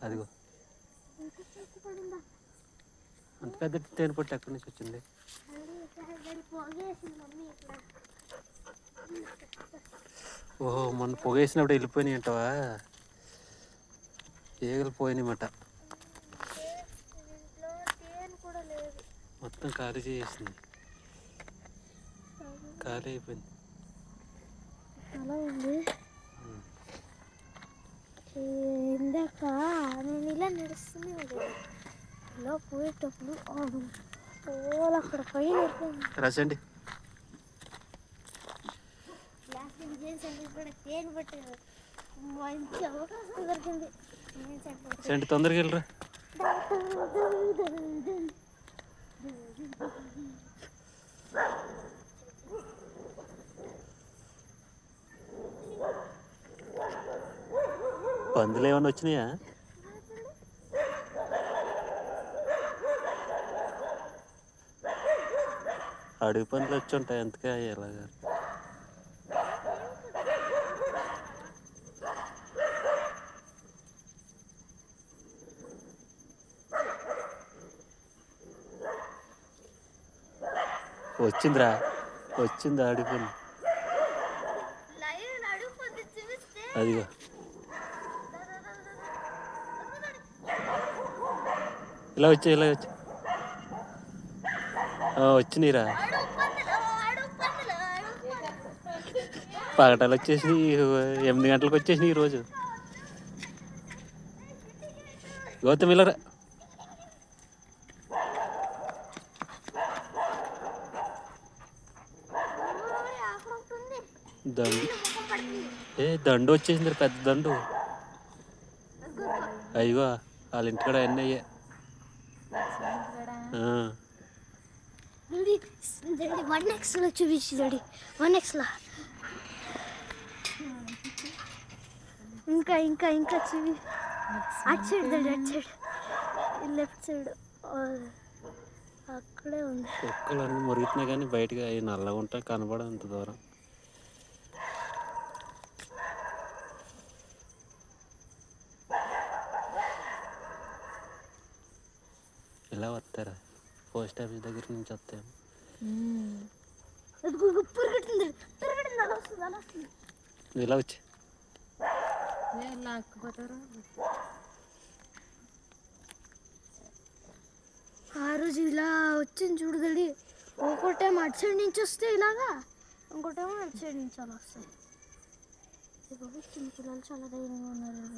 అదిగో. అంత పెద్ద తేనె పొట్టు ఎక్కడి నుంచి వచ్చింది? ఓహో మొన్న పొగేసినప్పుడు వెళ్ళిపోయినాయి అంటవా? ఈగలు పోయినాయమాట మొత్తం ఖాళీ చేసేసింది. ఖాళీ అయిపోయింది. అలా ఉంది. ఇలా పోయేటప్పుడు పోలు అక్కడ పైన. రాసండి సెంటి తొందరగా వెళ్ళరా? పందులు ఏమైనా వచ్చినాయా? అడవి పందులు వచ్చి ఉంటాయి అంతకే ఎలాగా వచ్చిందిరా వచ్చింది చూస్తే. అదిగో. ఇలా వచ్చి ఇలా వచ్చి. వచ్చినాయిరా. అడుగు పగటాలు వచ్చేసి ఎనిమిది గంటలకు వచ్చేసి ఈరోజు. గౌతమ్ ఇలా దండు. ఏ దండు వచ్చేసింది పెద్ద దండు. అయ్యో వాళ్ళ ఇంటికాడ అన్నీ అయ్యే. ఆ, వన్ ఎక్స్లో చూపించు డాడీ వన్ ఎక్స్లో ఇంకా ఇంకా ఇంకా చూపి. అటు సైడ్ డాడీ అటు సైడ్. Left side. అక్కడే ఉంది. కుక్కలన్నీ అన్నీ కానీ బయటగా అవి నల్లగా ఉంటాయి కనబడంత అంత దూరం. ఎలా వస్తారా? పోస్ట్ ఆఫీస్ దగ్గర నుంచి వస్తాము అదిగో ఇదిగో అలా వస్తుంది అలా వస్తుంది ఇలా వచ్చి. ఆ రోజు ఇలా వచ్చింది చూడగలి డాడీ ఒకటేమో అటు సైడ్ నుంచి వస్తే ఇలాగా ఇంకోటేమో అటు సైడ్ నుంచి అలా వస్తుంది చిన్న పిల్లలు చాలా ధైర్యంగా ఉన్నారు.